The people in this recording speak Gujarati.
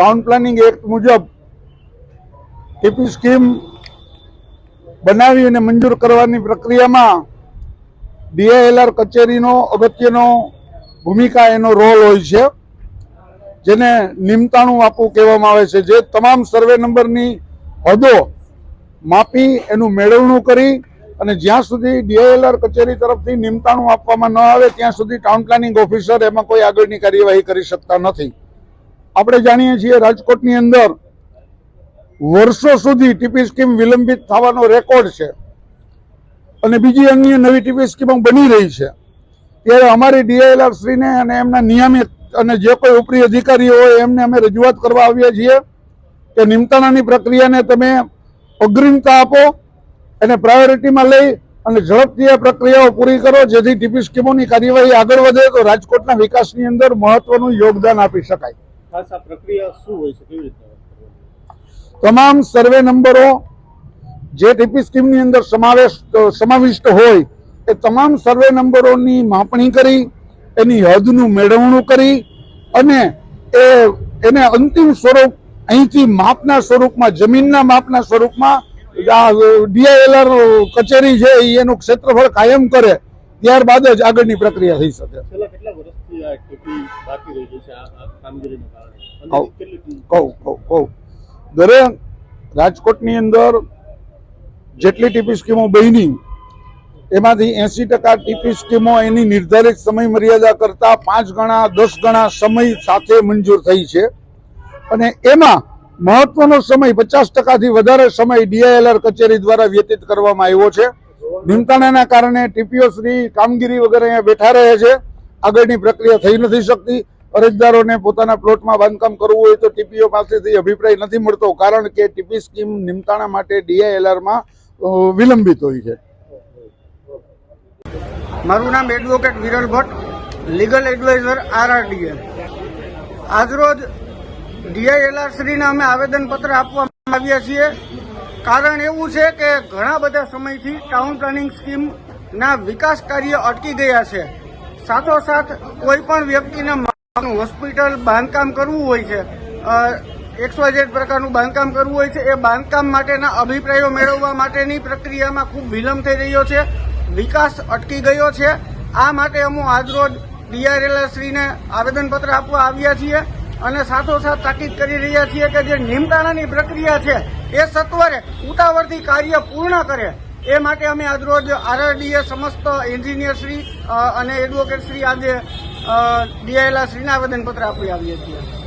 ટાઉન પ્લાનિંગ એક્ટ મુજબ ટીપી સ્કીમ બનાવી અને મંજૂર કરવાની પ્રક્રિયામાં ડીઆઈએલઆર કચેરીનો અગત્યનો ભૂમિકા એનો રોલ હોય છે. જેને નિમતાણું આપવું કહેવામાં આવે છે. જે તમામ સર્વે નંબરની હદો માપી એનું મેળવણું કરી અને જ્યાં સુધી ડીઆઈએલઆર કચેરી તરફથી નિમતાણું આપવામાં ન આવે, ત્યાં સુધી ટાઉન પ્લાનિંગ ઓફિસર એમાં કોઈ આગળની કાર્યવાહી કરી શકતા નથી. આપણે જાણીએ છીએ રાજકોટની અંદર વર્ષો સુધી ટીપી સ્કીમ વિલંબિત થવાનો રેકોર્ડ છે. અને બીજી અન્ય નવી ટીપી સ્કીમો બની રહી છે. ત્યારે અમારી ડીઆઈએલઆર શ્રીને અને એમના નિયમિત અને જે કોઈ ઉપરી અધિકારીઓ હોય એમને અમે રજૂઆત કરવા આવીએ છીએ કે નિમતાણાની પ્રક્રિયાને તમે અગ્રિમતા આપો એને પ્રાયોરિટીમાં લઈ અને ઝડપથી આ પ્રક્રિયાઓ પૂરી કરો, જેથી ટીપી સ્કીમોની કાર્યવાહી આગળ વધે તો રાજકોટના વિકાસની અંદર મહત્વનું યોગદાન આપી શકાય. તમામ સર્વે નંબરો જે ટીપી સ્કીમની અંદર સમાવેશ સમાવિષ્ટ હોય, એ તમામ સર્વે નંબરોની માપણી કરી, એની હદનું મેળવણું કરી અને એ એને અંતિમ સ્વરૂપ અહીંથી માપના સ્વરૂપમાં, જમીનના માપના સ્વરૂપમાં ડીઆઈએલઆર કચેરી છે એનું ક્ષેત્રફળ કાયમ કરે ત્યારબાદ જ આગળની પ્રક્રિયા થઈ શકે. કહું કહું કહું. દરેક રાજકોટની અંદર જેટલી ટીપી સ્કીમો બની એમાંથી એસી ટકા ટીપી સ્કીમો એની નિર્ધારિત સમય મર્યાદા કરતા પાંચ ગણા દસ ગણા સમય સાથે મંજૂર થઈ છે. અને એમાં મહત્વનો સમય પચાસ ટકાથી વધારે સમય ડીઆઈએલઆર કચેરી દ્વારા વ્યતીત કરવામાં આવ્યો છે. નિમતાણાના કારણે ટીપીઓ શ્રી કામગીરી વગર અહીંયા બેઠા રહે છે. આગળની પ્રક્રિયા થઈ નથી શકતી. અરજદારોને પોતાના પ્લોટમાં બાંધકામ કરવું હોય તો ટીપીઓ પાસેથી અભિપ્રાય નથી મળતો, કારણ કે ટીપી સ્કીમ નિમતાણા માટે ડીઆઈએલઆરમાં વિલંબિત હોય છે. મારું નામ advocate Viral Bhatt, legal adviser RRDA. આજરોજ ડીઆઈએલઆર શ્રીને અમે આવેદનપત્ર આપવા આવ્યા છીએ. કારણ એવું છે કે ઘણા બધા સમયથી ટાઉન પ્લાનિંગ સ્કીમના વિકાસ કાર્ય અટકી ગયા છે. સાથોસાથ કોઈ પણ વ્યક્તિને હોસ્પિટલ બાંધકામ કરવું હોય છે એક્સવાયઝેડ પ્રકારનું બાંધકામ કરવું હોય છે, એ બાંધકામ માટેના અભિપ્રાયો મેળવવા માટેની પ્રક્રિયામાં ખૂબ વિલંબ થઈ રહ્યો છે, વિકાસ અટકી ગયો છે. આ માટે અમુ આજરોજ ડીઆરએલ શ્રીને આવેદનપત્ર આપવા આવ્યા છીએ અને સાથોસાથ તાકીદ કરી રહ્યા છીએ કે જે નિમતાણાની પ્રક્રિયા છે એ સત્વરે ઉતાવળથી કાર્ય પૂર્ણ કરે. એ માટે અમે આજરોજ આરઆરડીએ સમસ્ત એન્જિનિયર શ્રી અને એડવોકેટ શ્રી આજે ડીઆઈએલ શ્રીને આવેદનપત્ર આપી આવીએ છીએ.